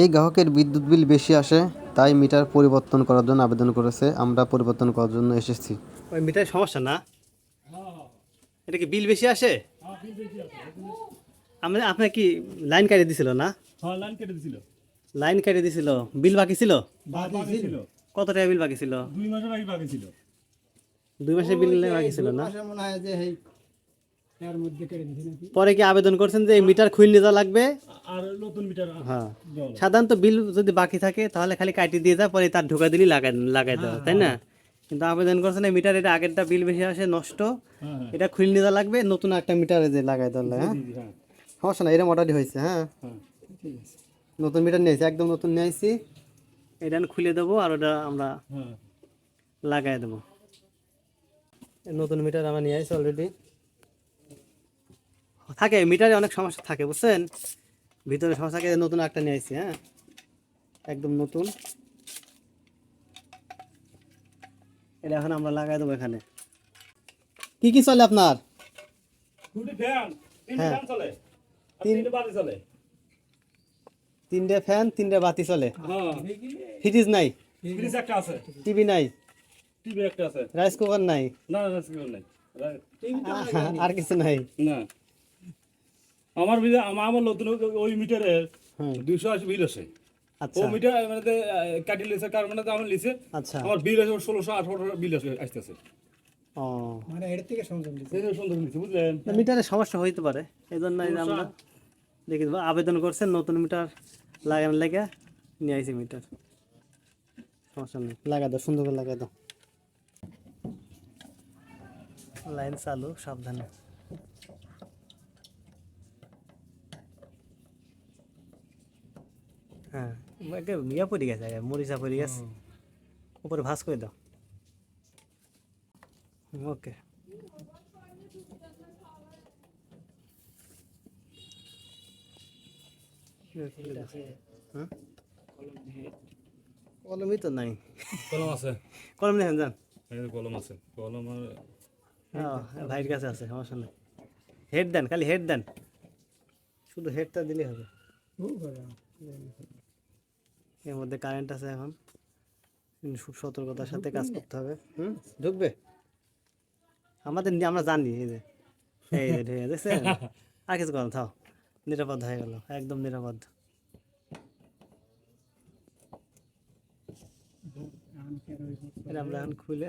এই গ্রাহকের বিদ্যুৎ বিল বেশি আসে তাই মিটার পরিবর্তন করার জন্য আবেদন করেছে। আমরা পরিবর্তন করার জন্য এসেছি। ওই মিটারের সমস্যা না? এটা কি বিল বেশি আসে? আমি আপনার কি লাইন কাটিয়ে দিছিল না? হ্যাঁ লাইন কেটে দিছিল। লাইন কাটিয়ে দিছিল। বিল বাকি ছিল? বাকি ছিল। কত টাকা বিল বাকি ছিল? দুই মাসের আগে বাকি ছিল। দুই মাসের বিল বাকি ছিল না? মনে হয় যে এই এর মধ্যে কেটে দিছি নাকি? পরে কি আবেদন করছেন যে এই মিটার খুলে নিয়ে যাওয়া লাগবে? আর নতুন মিটার হ্যাঁ। সাধারণত বিল যদি বাকি থাকে তাহলে খালি কাটিয়ে দিয়ে যায় পরে তার ঢোকা দিলেই লাগাই লাগাই দেওয়া তাই না? কিন্তু আবেদন করছেন এই মিটার এটা আগেরটা বিল বেশি আসে নষ্ট। হ্যাঁ হ্যাঁ। এটা খুলে নিয়ে লাগবে নতুন একটা মিটার যে লাগাই দেওয়া লাগে, হ্যাঁ? হ্যাঁ। সমস্যা না এরকম অর্ডারই হয়েছে হ্যাঁ? হ্যাঁ নতুন মিটার নিয়েছি একদম নতুন নিয়েছি এটা খুলে দেবো আর ওটা আমরা হ্যাঁ। লাগাই দেবো। নতুন মিটার আমরা নিয়ে আসছি অলরেডি থাকে মিটারে অনেক সমস্যা থাকে বুঝছেন? ভিতরে সমস্যা থাকে নতুন একটা নিয়ে আসছি হ্যাঁ? একদম নতুন। এটা এখন আমরা লাগাই দেবো এখানে। কি কি চলে আপনার? তিনটি হ্যাঁ। ফ্যান তিনটি বাতি চলে। তিনটে ফ্যান তিনটে বাতি চলে। হ্যাঁ। ফ্রিজ নাই? ফ্রিজ একটা আছে। টিভি নাই? টিভি একটা আছে। রাইস কুকার নাই? না না সিকিউর নাই। আর কিছু নাই? না। আমার বিলে আমার আমার নতুন ওই মিটারে হুম দুইশো আশি বিল আছে। ও আচ্ছা মিটার মানে কাটি লিছে কার মানে আমার লিছে আচ্ছা। আমার বিল আছে ষোলোশো আঠারো বিল আছে আসতেছে। ও। মানে এর থেকে বুঝলেন? মিটারে সমস্যা হইতে পারে। এই জন্য আমরা দেখি আবেদন করছেন নতুন মিটার লাগান লেগে নিয়ে আইছি মিটার সমস্যা নেই। লাগা দাও সুন্দর করে লাগা দাও। লাইন চালু সাবধানে। হ্যাঁ। একে ইয়া পড়ে গেছে মরিচা পড়ে গেছে। উপরে ভাস করে দাও। ওকে। হ্যাঁ? কলমই তো নাই। কলম আছে। কলম এই যে কলম আছে। কলম আর হ্যাঁ ভাইয়ের কাছে আছে সমস্যা নেই। হেড দেন খালি হেড দেন। শুধু হেডটা দিলেই হবে। এর মধ্যে কারেন্ট আছে এখন। খুব সতর্কতার সাথে কাজ করতে হবে। হুম? ঢুকবে? আমাদের আমরা জানি এই যে। এই যে ঢুকে দেখছেন? আর কিছু করেন থাও। নিরাপদ হয়ে গেল একদম নিরাপদ। আমরা এখন খুলে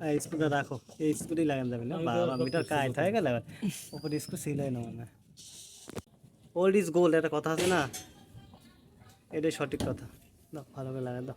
হ্যাঁ স্কুটা রাখো। এই স্কুটি লাগান যাবে না। বাবা মিটার কাইট হয়ে গেল এবার। ওপরে স্কু সিলাই না। ওল্ড ইজ গোল্ড একটা কথা আছে না? এটাই সঠিক কথা। দাও ভালো করে লাগা দাও।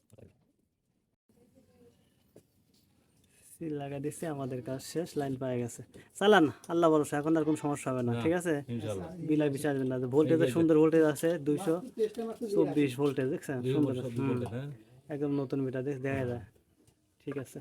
সিল লাগা দিচ্ছে আমাদের কাজ শেষ লাইন পাওয়া গেছে। চালান আল্লাহ ভরসা এখন আর কোনো সমস্যা হবে না ঠিক আছে? বিলা বিশ আসবে না ভোল্টেজ সুন্দর ভোল্টেজ আছে দুইশো চব্বিশ ভোল্টেজ দেখছেন? সুন্দর। হ্যাঁ? একদম নতুন মিটার দেখ দেখা যায়। ঠিক আছে।